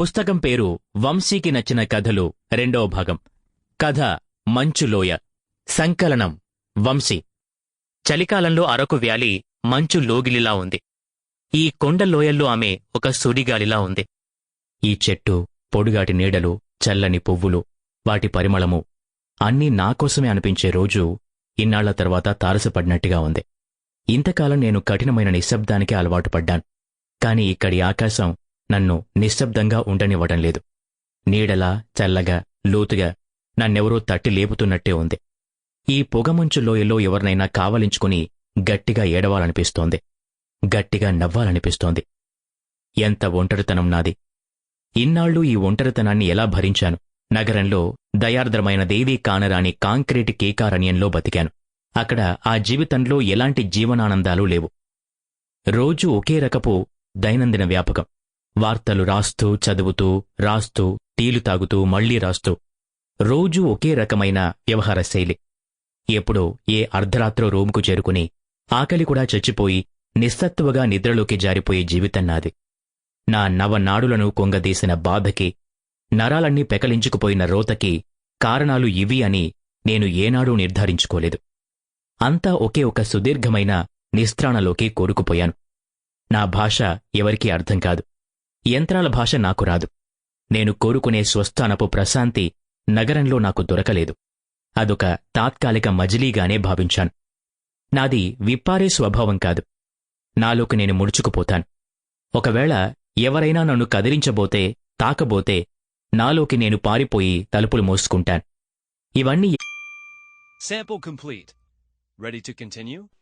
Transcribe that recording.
పుస్తకం పేరు వంశీకి నచ్చిన కథలు రెండవ భాగం. కథ మంచులోయ సంకలనం వంశీ. చలికాలంలో అరకు వ్యాలీ మంచు లోగిలిలా ఉంది. ఈ కొండలోయల్లో ఆమె ఒక సుడిగాలిలా ఉంది. ఈ చెట్టు పొడుగాటి నీడలు చల్లని పువ్వులు వాటి పరిమళము అన్నీ నాకోసమే అనిపించే రోజు ఇన్నాళ్ళ తర్వాత తారసపడినట్టుగా ఉంది. ఇంతకాలం నేను కఠినమైన నిశ్శబ్దానికి అలవాటు పడ్డాను. కాని ఇక్కడి ఆకాశం నన్ను నిశ్శబ్దంగా ఉండనివ్వడం లేదు. నీడలా చల్లగా లోతుగా నన్నెవరో తట్టి లేపుతున్నట్టే ఉంది. ఈ పొగమంచు లోయలో ఎవరినైనా కావలించుకుని గట్టిగా ఏడవాలనిపిస్తోంది. గట్టిగా నవ్వాలనిపిస్తోంది. ఎంత ఒంటరితనం నాది. ఇన్నాళ్ళు ఈ ఒంటరితనాన్ని ఎలా భరించాను? నగరంలో దయార్ద్రమైన దేవీ కానరాని కాంక్రీట్ కేకారణ్యంలో బతికాను. అక్కడ ఆ జీవితంలో ఎలాంటి జీవనానందాలు లేవు. రోజూ ఒకే రకపు దైనందిన వ్యాపకం. వార్తలు రాస్తూ చదువుతూ రాస్తూ టీలు తాగుతూ మళ్ళీ రాస్తూ. రోజూ ఒకే రకమైన వ్యవహార శైలి. ఎప్పుడో ఏ అర్ధరాత్రో రూమ్కు చేరుకుని ఆకలి కూడా చచ్చిపోయి నిస్సత్తువగా నిద్రలోకి జారిపోయే జీవితం నాది. నా నవనాడులను కొంగదీసిన బాధకి నరాలన్నీ పెకలించుకుపోయిన రోతకి కారణాలు ఇవి అని నేను ఏనాడూ నిర్ధారించుకోలేదు. అంతా ఒకే ఒక సుదీర్ఘమైన నిస్త్రాణలోకి కోరుకుపోయాను. నా భాష ఎవరికీ అర్థం కాదు. యంత్రాల భాష నాకు రాదు. నేను కోరుకునే స్వస్థానపు ప్రశాంతి నగరంలో నాకు దొరకలేదు. అదొక తాత్కాలిక మజిలీగానే భావించాను. నాది విప్పారే స్వభావం కాదు. నాలోకి నేను ముడుచుకుపోతాను. ఒకవేళ ఎవరైనా నన్ను కదిలించబోతే తాకబోతే నాలోకి నేను పారిపోయి తలుపులు మోసుకుంటాను. ఇవన్నీ Sample complete. Ready to continue?